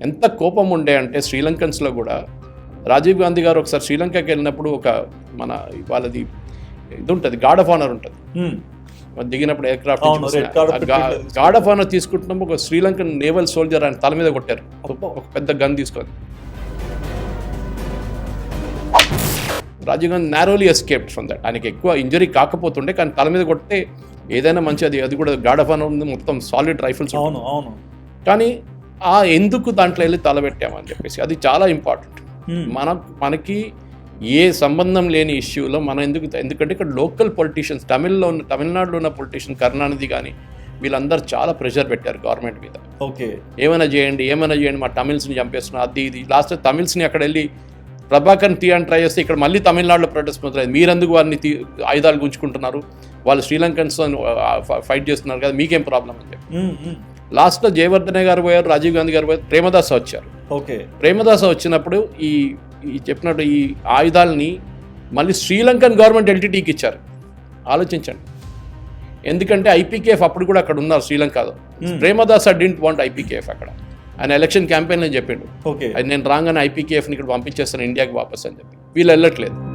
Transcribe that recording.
ఎంత కోపం ఉండే అంటే శ్రీలంకన్స్లో కూడా రాజీవ్ గాంధీ గారు ఒకసారి శ్రీలంకకి వెళ్ళినప్పుడు ఒక మన వాళ్ళది ఇది ఉంటుంది గార్డ్ ఆఫ్ ఆనర్ ఉంటుంది. దిగినప్పుడు ఎయిర్క్రాఫ్ట్. గార్డ్ ఆఫ్ ఆనర్ తీసుకుంటున్నప్పుడు ఒక శ్రీలంకన్ నేవల్ సోల్జర్ ఆయన తల మీద కొట్టారు. ఒక పెద్ద గన్ తీసుకొని. Rajiv Gandhi narrowly escaped from that ఆయనకి ఎక్కువ ఇంజరీ కాకపోతుండే కానీ తల మీద కొడితే ఏదైనా మంచి అది అది కూడా గార్డ్ ఆఫ్ ఆనర్ ఉంది మొత్తం సాలిడ్ రైఫిల్స్ అవును అవును. కానీ ఆ ఎందుకు దాంట్లో వెళ్ళి తలబెట్టామని చెప్పేసి. అది చాలా ఇంపార్టెంట్. మన మనకి ఏ సంబంధం లేని ఇష్యూలో మనం ఎందుకు ఎందుకంటే ఇక్కడ లోకల్ పొలిటీషియన్స్ తమిళ్ళో ఉన్న తమిళనాడులో ఉన్న పొలిటీషియన్ కరుణానిధి కానీ వీళ్ళందరూ చాలా ప్రెషర్ పెట్టారు గవర్నమెంట్ మీద. ఓకే. ఏమైనా చేయండి ఏమైనా చేయండి మా తమిళ్స్ని చంపేస్తున్నా అది ఇది. లాస్ట్ తమిళ్స్ని అక్కడ వెళ్ళి ప్రభాకర్ తీయని ట్రై చేస్తే ఇక్కడ మళ్ళీ తమిళనాడులో ప్రొటెస్ట్ మొదలైంది. మీరెందుకు వారిని తీ ఆయుధాలు గుంజుకుంటున్నారు? వాళ్ళు శ్రీలంకన్స్ ఫైట్ చేస్తున్నారు కదా మీకేం ప్రాబ్లం అని చెప్పి. లాస్ట్లో జయవర్ధనే గారు పోయారు రాజీవ్ గాంధీ గారు పోయారు ప్రేమదాస్ వచ్చారు. ఓకే. ప్రేమదాస వచ్చినప్పుడు ఈ ఈ చెప్పినట్టు ఈ ఆయుధాలని మళ్ళీ శ్రీలంకన్ గవర్నమెంట్ ఎల్టీటీకి ఇచ్చారు. ఆలోచించండి. ఎందుకంటే ఐపీకేఎఫ్ అప్పుడు కూడా అక్కడ ఉన్నారు శ్రీలంకలో. ప్రేమదాస డింట్ వాంట్ ఐపీకేఎఫ్ అక్కడ. ఆయన ఎలక్షన్ క్యాంపెయిన్లో చెప్పిండు. ఓకే. అది నేను రాగానే ఐపీకేఎఫ్ని ఇక్కడ పంపించేస్తాను ఇండియాకి వాపస్ అని చెప్పి. వీళ్ళు వెళ్ళట్లేదు.